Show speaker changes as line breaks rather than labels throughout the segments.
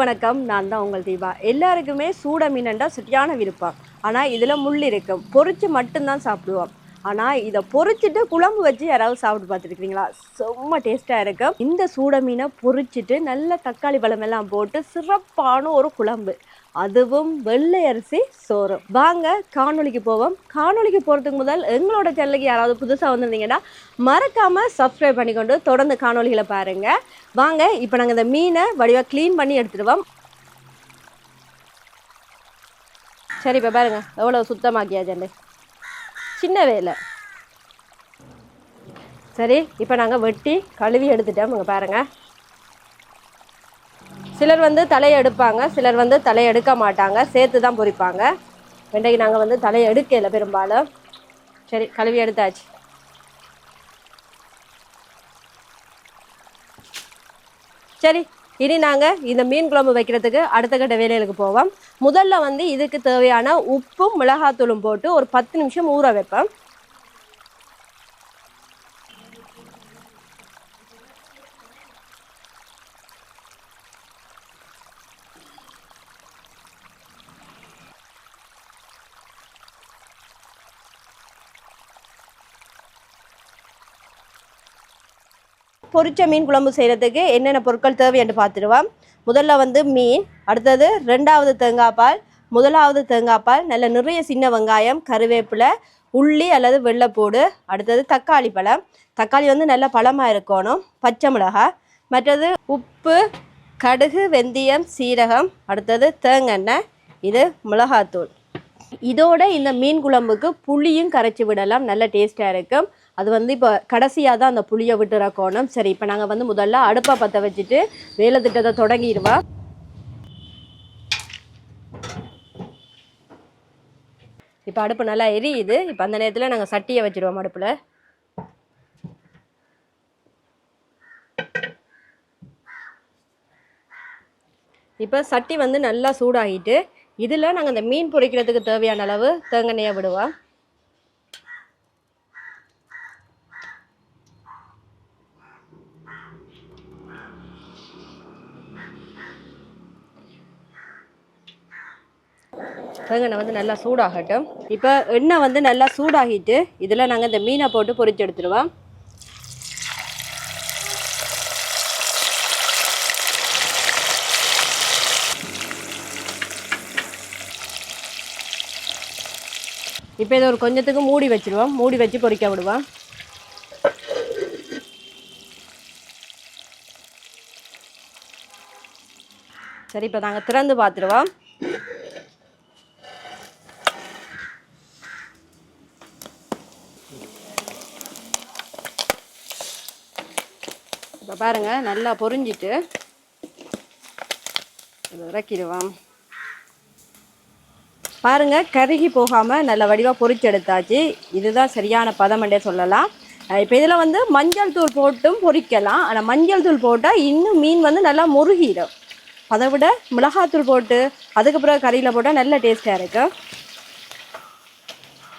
வணக்கம். நான் தான் உங்கள் தீபா. எல்லாருக்குமே சூட மீனண்டா சுட்டியான விருப்பம். ஆனால் இதில் முள் இருக்கும். பொறிச்சு மட்டும்தான் சாப்பிடுவோம். ஆனால் இதை பொறிச்சிட்டு குழம்பு வச்சு யாராவது சாப்பிட்டு பார்த்துருக்கீங்களா செம்ம டேஸ்ட்டாக இருக்கும் இந்த சூட மீனை பொறிச்சிட்டு நல்ல தக்காளி பழமெல்லாம் போட்டு சிறப்பான ஒரு குழம்பு. அதுவும் வெள்ளை அரிசி சோறு வாங்க காணொலிக்கு போவோம். காணொலிக்கு போகிறதுக்கு முதல் எங்களோட சேனலுக்கு யாராவது புதுசாக வந்திருந்தீங்கன்னா மறக்காமல் சப்ஸ்கிரைப் பண்ணிக்கொண்டு தொடர்ந்து காணொளிகளை பாருங்கள் வாங்க இப்போ நாங்கள் இந்த மீனை வடிவாக க்ளீன் பண்ணி எடுத்துடுவோம். சரி இப்போ பாருங்கள் எவ்வளோ சுத்தமாக்கியாச்சு சின்ன வேலை. சரி இப்போ நாங்கள் வெட்டி கழுவி எடுத்துட்டோம். இங்கே பாருங்கள் சிலர் வந்து தலையை எடுப்பாங்க சிலர் வந்து தலையை எடுக்க மாட்டாங்க சேர்த்து தான் பொரிப்பாங்க வெண்டைக்கு நாங்கள் வந்து தலையை எடுக்கல பெரும்பாலும். சரி கழுவி எடுத்தாச்சு. சரி இனி நாங்கள் இந்த மீன் குழம்பு வைக்கிறதுக்கு அடுத்த கட்ட வேலைகளுக்கு போவோம். முதல்ல வந்து இதுக்கு தேவையான உப்பும் மிளகாத்தூளும் போட்டு ஒரு பத்து நிமிஷம் ஊற வைப்பேன் பொரிச்ச மீன் குழம்பு செய்கிறதுக்கு என்னென்ன பொருட்கள் தேவை என்று பார்த்துடுவோம். முதல்ல வந்து மீன் அடுத்தது ரெண்டாவது தேங்காய் பால் முதலாவது தேங்காய் பால் நல்ல நிறைய சின்ன வெங்காயம் கருவேப்பிலை உள்ளி அல்லது வெள்ளைப்பூடு அடுத்தது தக்காளி பழம். தக்காளி வந்து நல்ல பழமாக இருக்கணும் பச்சை மிளகாய். மற்றது உப்பு கடுகு வெந்தயம் சீரகம் அடுத்தது தேங்கெண்ணெய் இது மிளகாத்தூள். இதோட இந்த மீன் குழம்புக்கு புளியும் கரைச்சி விடலாம் நல்ல டேஸ்ட்டாக இருக்கும். அது வந்து இப்போ கடைசியாக தான் அந்த புளியை விட்டுற கோணம். சரி இப்போ நாங்கள் வந்து முதல்ல அடுப்பை பற்ற வச்சுட்டு வேலை திட்டத்தை தொடங்கிடுவா. இப்போ அடுப்பு நல்லா எரியுது. இப்போ அந்த நேரத்தில் நாங்கள் சட்டியை வச்சுருவோம் அடுப்பில். இப்போ சட்டி வந்து நல்லா சூடாகிட்டு இதில் நாங்கள் இந்த மீன் பொரிக்கிறதுக்கு தேவையான அளவு தேங்காய் விடுவோம். தேங்காய் வந்து நல்லா சூடாகட்டும். இப்போ எண்ணெய் வந்து நல்லா சூடாகிட்டு இதில் நாங்கள் இந்த மீனை போட்டு பொரிச்சு எடுத்துடுவோம். இப்போ இதை ஒரு கொஞ்சத்துக்கு மூடி வச்சுருவோம். மூடி வச்சு பொரிக்க விடுவோம். சரி இப்போ நாங்கள் திறந்து பார்த்துருவோம் பாருங்கள் நல்லா பொறிஞ்சிட்டு இறக்கிடுவோம். பாருங்க கருகி போகாமல் நல்ல வடிவாக பொரிச்சு எடுத்தாச்சு இதுதான் சரியான பதமண்டே சொல்லலாம். இப்போ இதில் வந்து மஞ்சள் தூள் போட்டும் பொரிக்கலாம். ஆனால் மஞ்சள் தூள் போட்டால் இன்னும் மீன் வந்து நல்லா முருகிடும். அதை விட மிளகாத்தூள் போட்டு அதுக்கப்புறம் கறியில் போட்டால் நல்ல டேஸ்ட்டாக இருக்கும்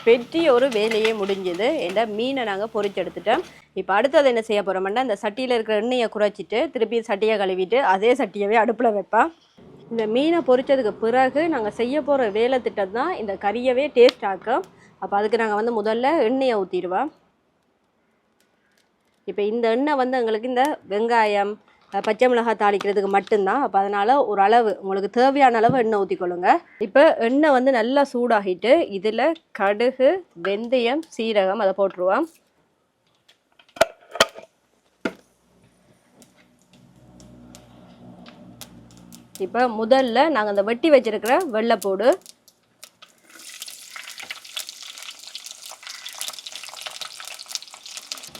பெட்டி ஒரு வேலையே முடிஞ்சது. இந்த மீனை நாங்கள் பொரிச்சு எடுத்துட்டோம் இப்போ அடுத்தது என்ன செய்ய போகிறோம்னா இந்த சட்டியில் இருக்கிற எண்ணெயை குறைச்சிட்டு திருப்பி சட்டியை கழுவிட்டு அதே சட்டியவே அடுப்பில் வைப்பேன் இந்த மீனை பொறிச்சதுக்கு பிறகு நாங்கள் செய்ய போகிற வேலை திட்டம் தான் இந்த கறியவே டேஸ்ட் ஆக்கும். அப்போ அதுக்கு நாங்கள் வந்து முதல்ல எண்ணெயை ஊற்றிடுவோம் இப்போ இந்த எண்ணெய் வந்து எங்களுக்கு இந்த வெங்காயம் பச்சை மிளகாய் தாளிக்கிறதுக்கு மட்டும்தான். அப்போ அதனால் ஒரு அளவு உங்களுக்கு தேவையான அளவு எண்ணெய் ஊற்றிக்கொள்ளுங்க இப்போ எண்ணெய் வந்து நல்லா சூடாகிட்டு இதில் கடுகு வெந்தயம் சீரகம் அதை போட்டுருவோம். இப்போ முதல்ல நாங்கள் அந்த வெட்டி வச்சிருக்கிற வெள்ளைப்பூடு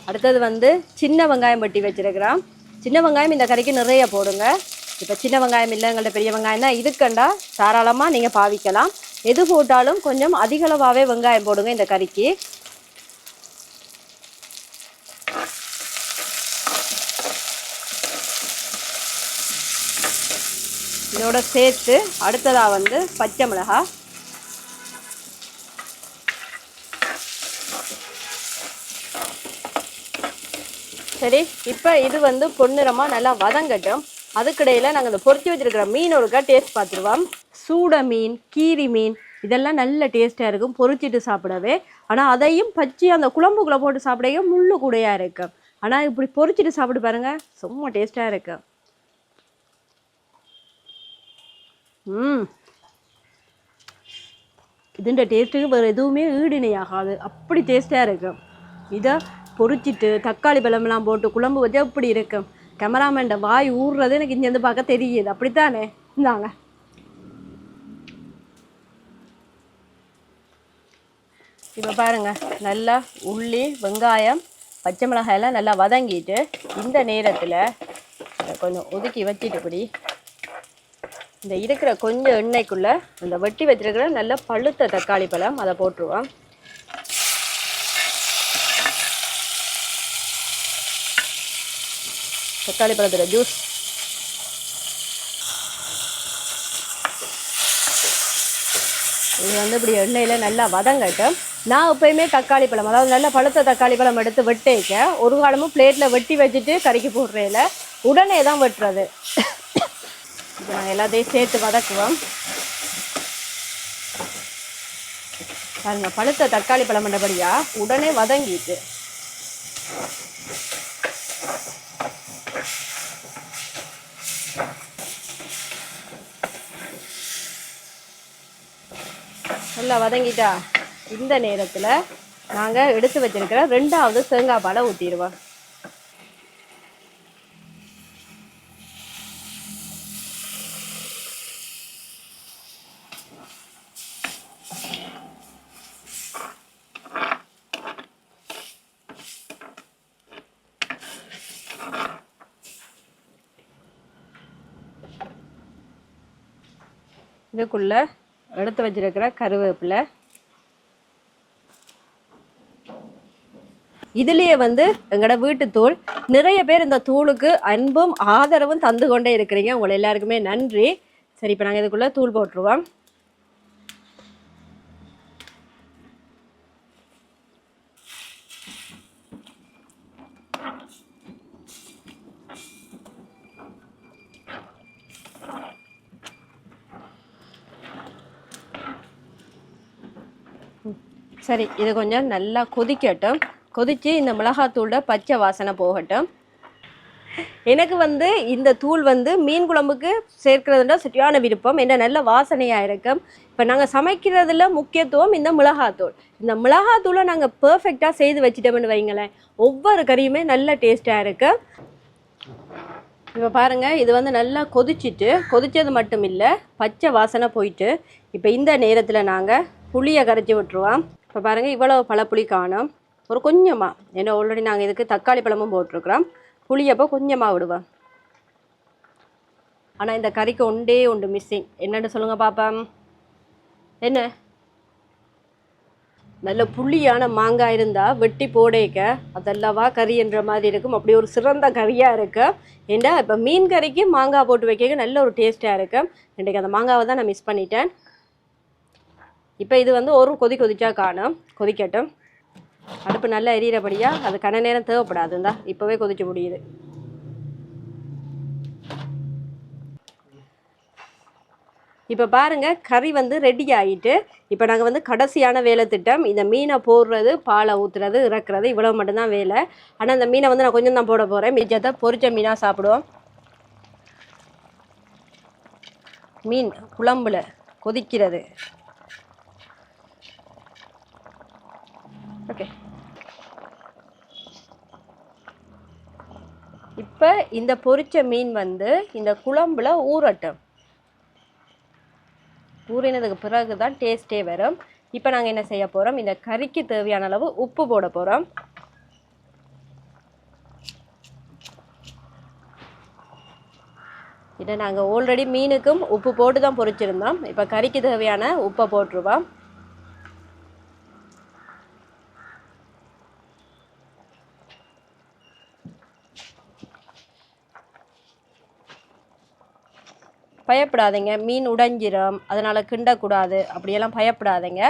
அடுத்தது வந்து சின்ன வெங்காயம் வெட்டி வச்சிருக்கிறோம். சின்ன வெங்காயம் இந்த கறிக்கு நிறைய போடுங்க. இப்போ சின்ன வெங்காயம் இல்லை எங்கள்கிட்ட பெரிய வெங்காயம் தான் இதுக்கண்டா தாராளமாக நீங்கள் பாவிக்கலாம். எது போட்டாலும் கொஞ்சம் அதிகளவாகவே வெங்காயம் போடுங்க இந்த கறிக்கு. இதோட சேர்த்து அடுத்ததாக வந்து பச்சை மிளகாய் சரி இப்போ இது வந்து பொன்னிறமாக நல்லா வதங்கட்டும். அதுக்கிடையில் நாங்கள் இந்த பொறிச்சு வச்சிருக்கிற மீன் ஒருக்கா டேஸ்ட் பார்த்துருவோம் சூட மீன் கீரி மீன் இதெல்லாம் நல்ல டேஸ்ட்டாக இருக்கும் பொரிச்சிட்டு சாப்பிடவே. ஆனால் அதையும் பச்சி அந்த குழம்புக்குள்ளே போட்டு சாப்பிடவே முள்ளு கூடையாக இருக்கும் ஆனால் இப்படி பொரிச்சிட்டு சாப்பிட்டு பாருங்க சும்மா டேஸ்ட்டாக இருக்கும் ம் இதுன்ற டேஸ்ட்டுக்கு வேறு எதுவுமே ஈடுணை ஆகாது அப்படி டேஸ்ட்டாக இருக்கும் இதை பொரிச்சிட்டு தக்காளி பழமெல்லாம் போட்டு குழம்பு வச்சு அப்படி இருக்கும் கேமராமேன்ட வாய் ஊறுறது எனக்கு இங்கேருந்து பார்க்க தெரியுது அப்படித்தானே இந்தாங்க இப்போ பாருங்க நல்லா உள்ளி வெங்காயம் பச்சை மிளகாயெல்லாம் நல்லா வதங்கிட்டு இந்த நேரத்தில் கொஞ்சம் ஒதுக்கி வச்சிட்டு இப்படி இந்த இருக்கிற கொஞ்சம் எண்ணெய்க்குள்ளே இந்த வெட்டி வச்சிருக்கிற நல்ல பழுத்த தக்காளி பழம் அதை போட்டுருவோம். தக்காளி பழத்தோட ஜூஸ் இது வந்து இப்படி எண்ணெயில் நல்லா வதங்கட்டும். நான் எப்பயுமே தக்காளி பழம் அதாவது நல்ல பழுத்த தக்காளி பழம் எடுத்து வெட்டேக்க ஒரு காலமும் பிளேட்டில் வெட்டி வச்சுட்டு கறிக்கு போடுறேல உடனே தான் வெட்டுறது. இப்போ நாங்கள் எல்லாத்தையும் சேர்த்து வதக்குவோம். பாருங்க பழுத்த தக்காளி பழம் பண்ணபடியா உடனே வதங்கிட்டு. நல்லா வதங்கிட்டா? இந்த நேரத்தில் நாங்கள் எடுத்து வச்சிருக்கிற ரெண்டாவது தேங்காய் பாலை ஊற்றிடுவோம் இதுக்குள்ளே எடுத்து வச்சிருக்கிற கருவேப்பிலை. இதுலயே வந்து எங்களோட வீட்டு தூள் நிறைய பேர் இந்த தூளுக்கு அன்பும் ஆதரவும் தந்து கொண்டே இருக்கிறீங்க. உங்களை எல்லாருக்குமே நன்றி. சரி இப்போ நாங்கள் இதுக்குள்ள தூள் போட்டுருவோம். சரி இது கொஞ்சம் நல்லா கொதிக்கட்டும். கொதித்து இந்த மிளகாத்தூளோட பச்சை வாசனை போகட்டும். எனக்கு வந்து இந்த தூள் வந்து மீன் குழம்புக்கு சேர்க்கிறதுனா சரியான விருப்பம். என்ன நல்ல வாசனையாக இருக்கும். இப்போ நாங்கள் சமைக்கிறதுல முக்கியத்துவம் இந்த மிளகாத்தூள். இந்த மிளகாத்தூளை நாங்கள் பர்ஃபெக்டாக செய்து வச்சிட்டோம்னு வைங்களேன். ஒவ்வொரு கறியுமே நல்ல டேஸ்ட்டாக இருக்கும் இப்போ பாருங்கள் இது வந்து நல்லா கொதிச்சிட்டு கொதித்தது மட்டும் இல்லை பச்சை வாசனை போயிட்டு இப்போ இந்த நேரத்தில் நாங்கள் புளியை கரைச்சி விட்டுருவோம். இப்போ பாருங்கள் இவ்வளோ பழப்புளி காணும். ஒரு கொஞ்சமாக ஏன்னா ஆல்ரெடி நாங்கள் இதுக்கு தக்காளி பழமும் போட்டிருக்கிறோம். புளியப்போ கொஞ்சமாக விடுவோம். ஆனால் இந்த கறிக்கு ஒன்றே உண்டு மிஸ்ஸிங் என்னன்னு சொல்லுங்கள் பாப்பா என்ன? நல்ல புளியான மாங்காய் இருந்தால் வெட்டி போடேக்க. அதல்லவா கறி என்ற மாதிரி இருக்கும். அப்படி ஒரு சிறந்த கறியாக இருக்கு. ஏண்டா இப்போ மீன் கறிக்கு மாங்காய் போட்டு வைக்க நல்ல ஒரு டேஸ்ட்டாக இருக்கும் இன்றைக்கு அந்த மாங்காவை தான் நான் மிஸ் பண்ணிட்டேன். இப்போ இது வந்து ஒரு கொதி கொதிச்சா காணும். கொதிக்கட்டும். அடுப்பு நல்லா எரியறபடியாக அது கன நேரம் தேவைப்படாது. இந்தா இப்போவே கொதிச்சு முடியுது. இப்போ பாருங்க கறி வந்து ரெடி ஆகிட்டு இப்போ நாங்கள் வந்து கடைசியான வேலை திட்டம். இந்த மீனை போடுறது பாலை ஊற்றுறது இறக்குறது இவ்வளோ மட்டும்தான் வேலை. ஆனால் இந்த மீனை வந்து நான் கொஞ்சம் தான் போட போகிறேன் மிச்சத்தை பொரிச்ச மீனாக சாப்பிடுவோம். மீன் குழம்புல கொதிக்கிறது. ஓகே இப்போ இந்த பொரிச்ச மீன் வந்து இந்த குழம்புல ஊறட்டும். ஊறினதுக்கு பிறகு தான் டேஸ்ட்டே வரும். இப்போ நாங்கள் என்ன செய்ய போகிறோம் இந்த கறிக்கு தேவையான அளவு உப்பு போட போகிறோம் இதை நாங்கள் ஆல்ரெடி மீனுக்கும் உப்பு போட்டு தான் பொரிச்சிருந்தோம். இப்போ கறிக்கு தேவையான உப்பை போட்டுருவோம். பயப்படாதீங்க. மீன் உடைஞ்சிரும். அதனால் கிண்டக்கூடாது. அப்படியெல்லாம் பயப்படாதீங்க.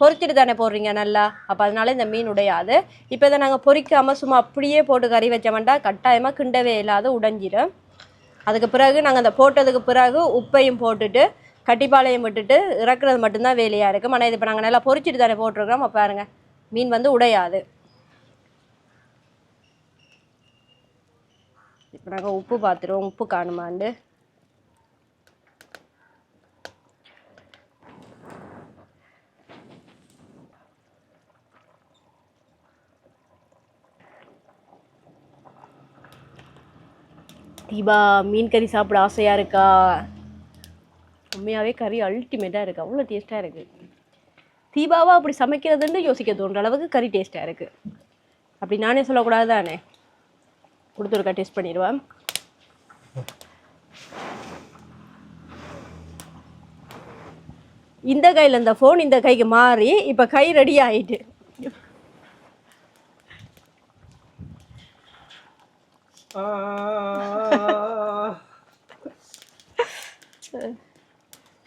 பொறிச்சிட்டு தானே போடுறீங்க நல்லா? அப்போ அதனால இந்த மீன் உடையாது. இப்போ இதை நாங்கள் பொறிக்காமல் சும்மா அப்படியே போட்டு கறி வச்சோம்டா கட்டாயமாக கிண்டவே இல்லாத உடைஞ்சிரும். அதுக்கு பிறகு நாங்கள் அந்த போட்டதுக்கு பிறகு உப்பையும் போட்டுட்டு கட்டிப்பாலையும் விட்டுட்டு இறக்குறது மட்டும்தான் வேலையாக இருக்கும். ஆனால் இது இப்போ நாங்கள் நல்லா பொரிச்சிட்டு தானே போட்டிருக்கிறோம். அப்போ பாருங்க மீன் வந்து உடையாது. இப்போ நாங்கள் உப்பு பார்த்துருவோம் உப்பு காணுமாண்டு. தீபா மீன் கறி சாப்பிட ஆசையாக இருக்கா? உண்மையாகவே கறி அல்டிமேட்டாக இருக்குது அவ்வளோ டேஸ்ட்டாக இருக்குது தீபாவா அப்படி சமைக்கிறதுன்னு யோசிக்க தோன்ற அளவுக்கு கறி டேஸ்ட்டாக இருக்குது அப்படி நானே சொல்லக்கூடாது தானே? கொடுத்துருக்கா டேஸ்ட் பண்ணிடுவேன் இந்த கையில் இந்த ஃபோன் இந்த கைக்கு மாறி இப்போ கை ரெடி ஆகிட்டு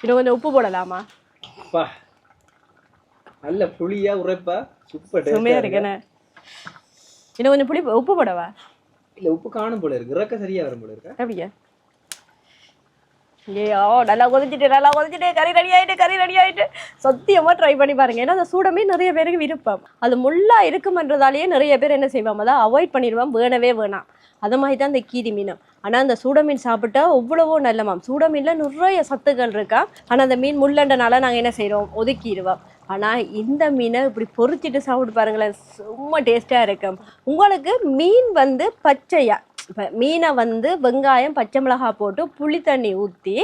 இன்னும் கொஞ்சம் உப்பு போடலாமா?
அப்பா நல்ல புளியா உரைப்பா. சூப்பர்
செம்மையா இருக்குண்ணே இன்னும் கொஞ்சம் புளி உப்பு போடவா?
இல்ல உப்பு காணும் போல இருக்கு. இறக்க சரியா வரும் போல இருக்கா?
அப்படியா? ஐயோ நல்லா கொதிச்சுட்டு நல்லா கொதிச்சுட்டு கறி ரெடி ஆகிட்டு கறி ரெடி ஆயிட்டு. சத்தியமாக ட்ரை பண்ணி பாருங்கள் ஏன்னா அந்த சூடமே நிறைய பேருக்கு விருப்பம். அது முள்ளாக இருக்குமன்றதாலேயே நிறைய பேர் என்ன செய்வாங்க? அதான் அவாய்ட் பண்ணிடுவான் வேணவே வேணாம். அது மாதிரி தான் இந்த கீரி மீன். ஆனால் அந்த சூட மீன் சாப்பிட்டா அவ்வளவோ நல்ல மாம். சூட மீனில் நிறைய சத்துக்கள் இருக்கா? ஆனால் அந்த மீன் முள்ளண்டனால நாங்கள் என்ன செய்கிறோம் ஒதுக்கிடுவோம். ஆனால் இந்த மீனை இப்படி பொறிச்சிட்டு சாப்பிட்டு பாருங்களேன். ரொம்ப டேஸ்ட்டாக இருக்கும். உங்களுக்கு மீன் வந்து பச்சையாக இப்போ மீனை வந்து வெங்காயம் பச்சை மிளகாய் போட்டு புளி தண்ணி ஊற்றி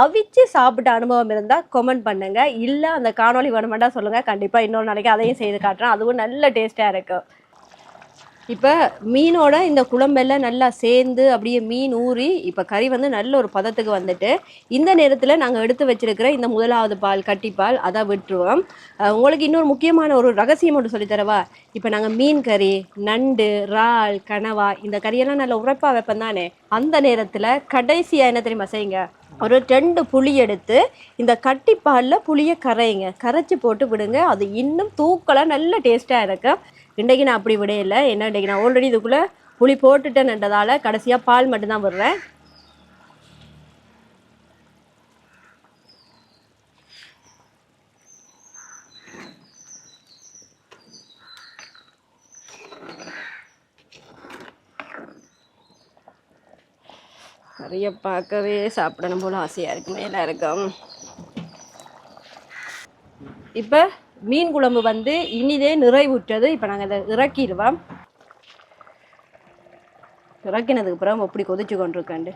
அவிச்சு சாப்பிட்ட அனுபவம் இருந்தால் கொமெண்ட் பண்ணுங்கள் இல்லை அந்த காணொளி வேணுமெண்டா சொல்லுங்கள் கண்டிப்பாக இன்னொரு நாளைக்கு அதையும் செய்து காட்டுறேன். அதுவும் நல்ல டேஸ்ட்டாக இருக்கும் இப்போ மீனோட இந்த குழம்பெல்லாம் நல்லா சேர்ந்து அப்படியே மீன் ஊறி இப்போ கறி வந்து நல்ல ஒரு பதத்துக்கு வந்துட்டு இந்த நேரத்தில் நாங்கள் எடுத்து வச்சிருக்கிற இந்த முதலாவது பால் கட்டிப்பால் அதை விட்டுருவோம். உங்களுக்கு இன்னொரு முக்கியமான ஒரு ரகசியம் ஒன்று சொல்லித் தரவா? இப்போ நாங்கள் மீன் கறி நண்டு இறால் கனவா இந்த கறியெல்லாம் நல்ல உரைப்பாக வைப்போம் தானே? அந்த நேரத்தில் கடைசியாக என்ன தெரியுமா செய்யுங்க? ஒரு ரெண்டு புளி எடுத்து இந்த கட்டிப்பாலில் புளியை கரையுங்க. கரைச்சி போட்டு விடுங்க. அது இன்னும் தூக்கலாக நல்ல டேஸ்ட்டாக இருக்கும். இன்றைக்கு நான் அப்படி விடையில என்ன இன்றைக்கு நான் ஆல்ரெடி இதுக்குள்ளே புளி போட்டுட்டேன்ன்றதால கடைசியாக பால் மட்டும்தான் விடுறேன். நிறைய பார்க்கவே சாப்பிடணும் போல ஆசையாக இருக்கு மேலே இருக்கும் இப்போ மீன் குழம்பு வந்து இனிதே நிறைவுற்றது. இப்போ நாங்கள் இதை இறக்கிடுவோம். இறக்கினதுக்கு அப்புறம் எப்படி கொதிச்சு கொண்டிருக்கேன்ட்டு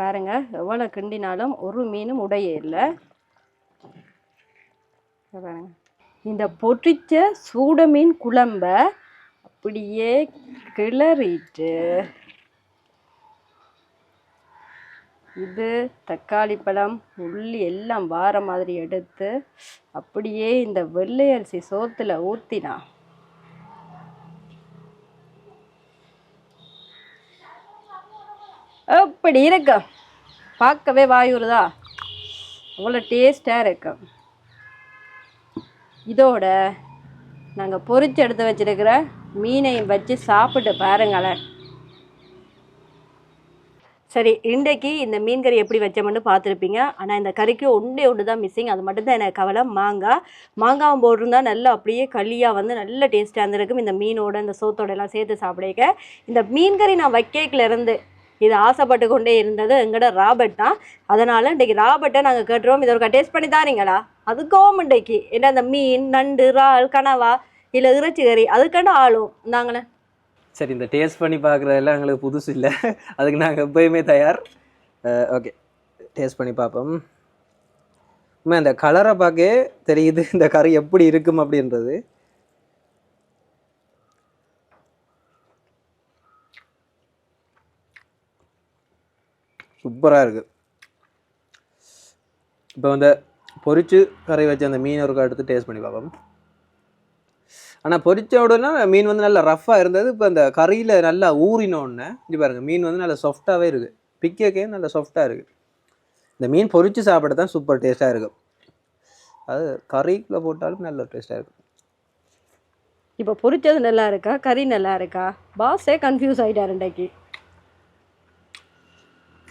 பாருங்க எவ்வளோ கிண்டினாலும் ஒரு மீனும் உடைய இல்லை. பாருங்கள் பாருங்க. இந்த பொரிச்ச சூட மீன் குழம்ப அப்படியே கிளறிட்டு இது தக்காளி பழம் உள்ளி எல்லாம் வார மாதிரி எடுத்து அப்படியே இந்த வெள்ளை அரிசி சோத்தில் ஊற்றினா அப்படி இருக்கும் பார்க்கவே வாயுறுதா? அவ்வளோ டேஸ்டாக இருக்கும் இதோட நாங்கள் பொறிச்சு எடுத்து வச்சிருக்கிற மீனையும் வச்சு சாப்பிட்டு பாருங்களேன். சரி இன்றைக்கு இந்த மீன் கறி எப்படி வச்சோம்னு பார்த்துருப்பீங்க. ஆனால் இந்த கறிக்கு ஒன்றே ஒன்று தான் மிஸ்ஸிங் அது மட்டும்தான் எனக்கு கவலை. மாங்காய். மாங்காவும் போட்டிருந்தால் நல்லா அப்படியே களியாக வந்து நல்ல டேஸ்ட்டாக இருந்திருக்கும். இந்த மீனோட இந்த சோத்தோட எல்லாம் சேர்த்து சாப்பிடுக்க இந்த மீன் கறி நான் வைக்கேக்கிலேருந்து இது ஆசைப்பட்டு கொண்டே இருந்தது எங்களோட ராபர்ட் தான். அதனால் இன்றைக்கி ராபர்ட்டை நாங்கள் கேட்டுருவோம் இதை ஒரு டேஸ்ட் பண்ணி தாரீங்களா? அதுக்கும் இன்றைக்கு. என்ன இந்த மீன் நண்டு இறால் கனவா இல்லை இறைச்சி கறி அதுக்காண்ட ஆளும். நாங்களே
சரி இந்த டேஸ்ட் பண்ணி பார்க்குறதெல்லாம் எங்களுக்கு புதுசு இல்லை. அதுக்கு நாங்கள் எப்பயுமே தயார். ஓகே டேஸ்ட் பண்ணி பார்ப்போம். உண்மை அந்த கலரை பார்க்க தெரியுது. இந்த கறி எப்படி இருக்கும் அப்படின்றது. சூப்பராக இருக்குது இப்போ அந்த பொரிச்சு கறி வச்ச அந்த மீன் ஒருக்கா எடுத்து டேஸ்ட் பண்ணி பார்ப்போம். ஆனால் பொரிச்ச உடனே மீன் வந்து நல்லா ரஃப்பாக இருந்தது. இப்போ அந்த கறியில் நல்லா ஊறினோடனே இங்கே பாருங்கள் மீன் வந்து நல்லா சாஃப்டாகவே இருக்குது பிக்கக்கே நல்லா சாஃப்டாக இருக்குது இந்த மீன் பொரிச்சு சாப்பிட தான் சூப்பர் டேஸ்ட்டாக இருக்கும் அது கறிக்குள்ளே போட்டாலும் நல்ல டேஸ்ட்டாக இருக்கும்
இப்போ பொரிச்சது நல்லா இருக்கா? கறி நல்லா இருக்கா? பாஸே கன்ஃபியூஸ் ஆயிட்டாரு இன்றைக்கு.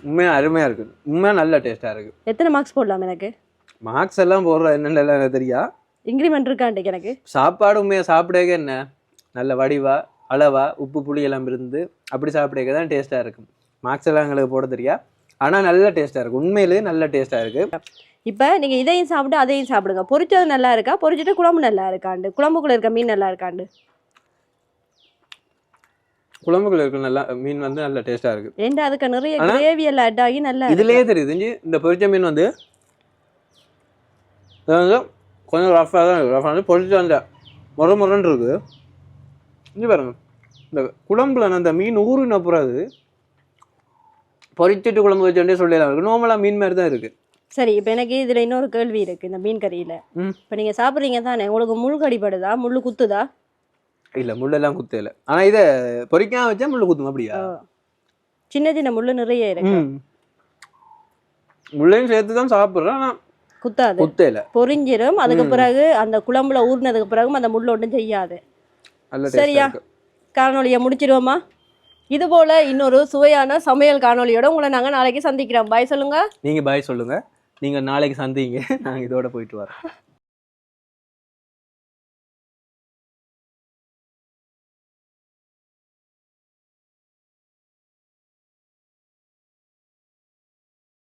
உண்மையாக அருமையாக இருக்குது உண்மையாக நல்ல டேஸ்ட்டாக இருக்குது
எத்தனை மார்க்ஸ் போடலாம் எனக்கு?
மார்க்ஸ் எல்லாம் போடுற என்னென்ன தெரியா?
இன்க்ரிமெண்ட் இருக்கா இன்றைக்கு எனக்கு.
சாப்பாடு உண்மையாக சாப்பிடவே என்ன? நல்ல வடிவா அளவா உப்பு புளி எல்லாம் இருந்து அப்படி சாப்பிடக்க தான் டேஸ்ட்டாக இருக்கும். மார்க்ஸ் எல்லாம் எங்களுக்கு போட தெரியா? ஆனால் நல்ல டேஸ்ட்டாக இருக்குது உண்மையிலேயே நல்ல டேஸ்ட்டாக இருக்குது
இப்போ நீங்கள் இதையும் சாப்பிட்டு அதையும் சாப்பிடுங்க. பொரிச்சது நல்லா இருக்கா? பொரிச்சிட்டு குழம்பு நல்லா இருக்காண்டு. குழம்புக்குள்ள இருக்க மீன் நல்லா இருக்காண்டு.
குழம்புகள் இருக்க நல்லா மீன் வந்து நல்ல டேஸ்ட்டாக இருக்குது
ஏன்டா அதுக்கு நிறைய கிரேவி எல்லாம் அட் ஆகி நல்லா இருக்கு.
இதுலயே தெரியுது இந்த பொரிச்ச மீன் வந்து கொஞ்சம் ரஃபாக தான் இருக்குது ரஃபாக வந்து பொரிச்ச அந்த முறை முரன்னு இருக்குது. இஞ்சி பாருங்க. இந்த குழம்புல அந்த மீன் ஊறின அப்புறம் அது பொரிச்சிட்டு குழம்பு வச்சோண்டே சொல்லிடலாம். இருக்கு நார்மலாக மீன் மாதிரி தான் இருக்குது
சரி இப்போ எனக்கு இதில் இன்னொரு கேள்வி இருக்கு இந்த மீன் கறியில். இப்போ நீங்கள் சாப்பிட்றீங்க தானே? உங்களுக்கு முள் கடிப்படுதா முள் குத்துதா?
இல்லை முள்ளெல்லாம் குத்தல. ஆனால் இதை பொரிக்காம வச்சா முள்ளு குத்தும் அப்படியா.
சின்ன சின்ன முள் நிறைய இருக்கு.
முள்ளையும் சேர்த்து தான் சாப்பிட்றேன் ஆனால்
குத்தாது.
குத்தையில
பொரிஞ்சிரும் அதுக்கு. பிறகு அந்த குழம்புல ஊறினதுக்கு பிறகும் அந்த முள் ஒன்றும் செய்யாது. சரியா? காணொளியை முடிச்சிடுவோமா? இது போல இன்னொரு சுவையான சமையல் காணொளியோட உங்களை நாங்கள் நாளைக்கு சந்திக்கிறோம். பாய் சொல்லுங்க.
நீங்கள் பாய் சொல்லுங்கள் நீங்கள் நாளைக்கு சந்திங்க. நாங்கள் இதோட போயிட்டு வரோம்.